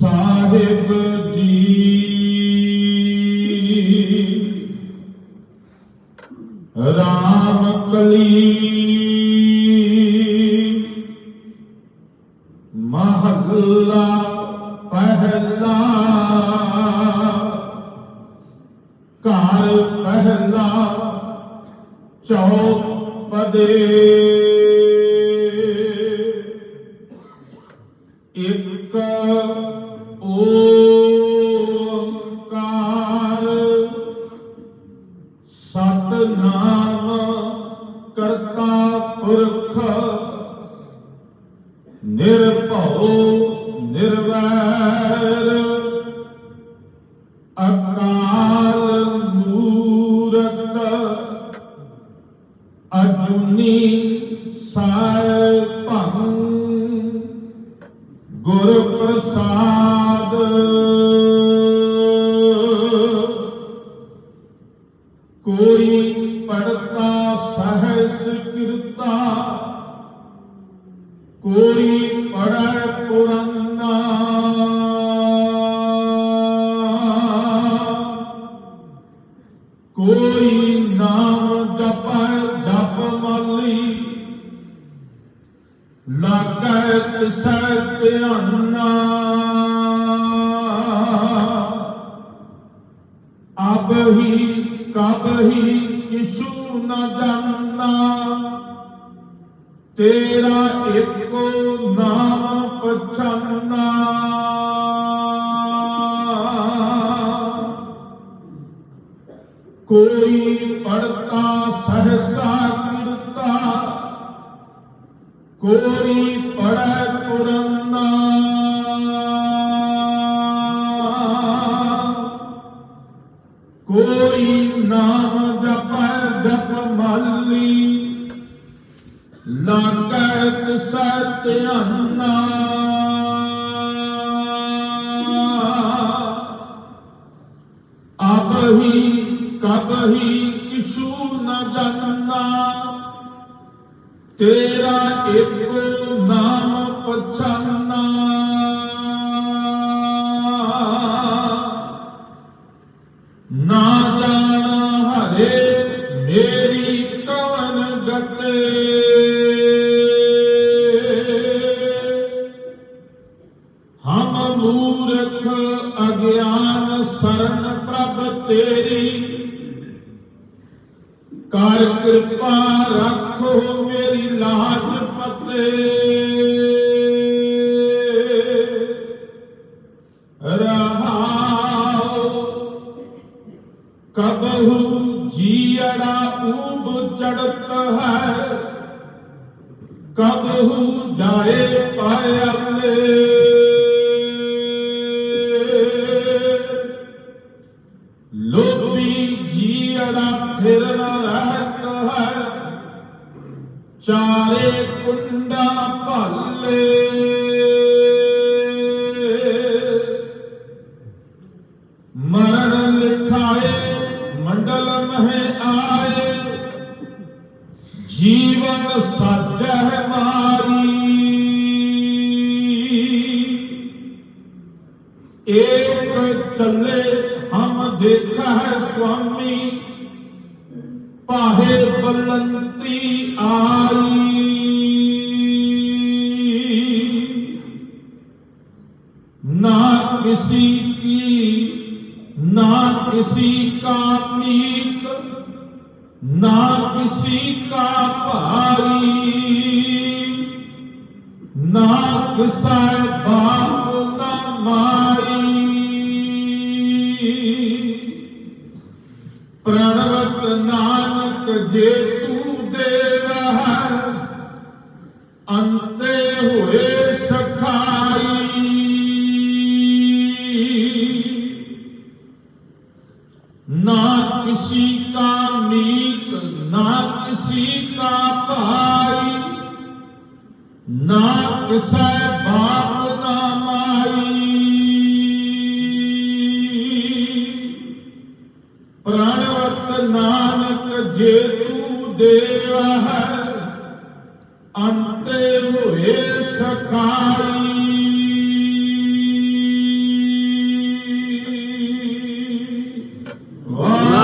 صاحب جی۔ رام کلی۔ محلہ پہلا۔ کار پہلا۔ چوک پدے ਨਿਰਭਉ ਨਿਰਵੈਰ। ਅਕਾਲ ਮੂਰਤ ਅਜੂਨੀ کوئی پڑھ پرانا کوئی نام دپر دپ ملی، لگت ستیانا اب ہی، کب ہی کسو نہ جاننا تیرا ایک ਇੱਕੋ ਕੋਈ ਪੜਤਾ ਸਹਸਾ ਕਿਰਤਾ। ਕੋਈ ਪੜੈ ਪੁਰਾਨਾ। ਕੋਈ ਨਾਮ ਜਪੈ, ਜਪ ਮੱਲੀ। ਲਾਗੈ ਤਿਸੈ ਧਿਆਨਾ। نہیں کسو نہ جاننا۔ تیرا ایک نام پچھاننا نہ جانا ہرے میری کون گتے ہم مورکھ اگیان سرن پرب تیری ਕਰ ਕਿਰਪਾ ਰੱਖੋ ਮੇਰੀ ਲਾਜ ਪਤੇ। ਰਹਾਉ ਕਬਹੂ ਜੀੜਾ ਊਬ ਚੜਤ ਹੈ। ਕਬਹੂ ਜਾਏ ਪਾਇਲੇ چارے کنڈا پلے مرن لکھائے منڈل میں آئے جیون سچ ہے ماری ایک چلے ہم دیکھا ہے سوامی پاہے بلندی آئی نہ کسی کی نہ کسی کا نیت نہ کسی کا پہاری نہ ਨਾ ਕਿਸੀ ਕਾ ਨੀਤ ਨਾ ਕਿਸੀ ਕਾ ਭਾਈ ਨਾ ਕਿਸੈ ਬਾਪ ਨਾ ਮਾਈ ਪ੍ਰਾਣਵਤ ਨਾਨਕ ਜੇ ਤੂੰ ਦੇਵਾ ਹੈ ਅੰਤੇ ਹੋਏ ਸਖਾਈ Glória!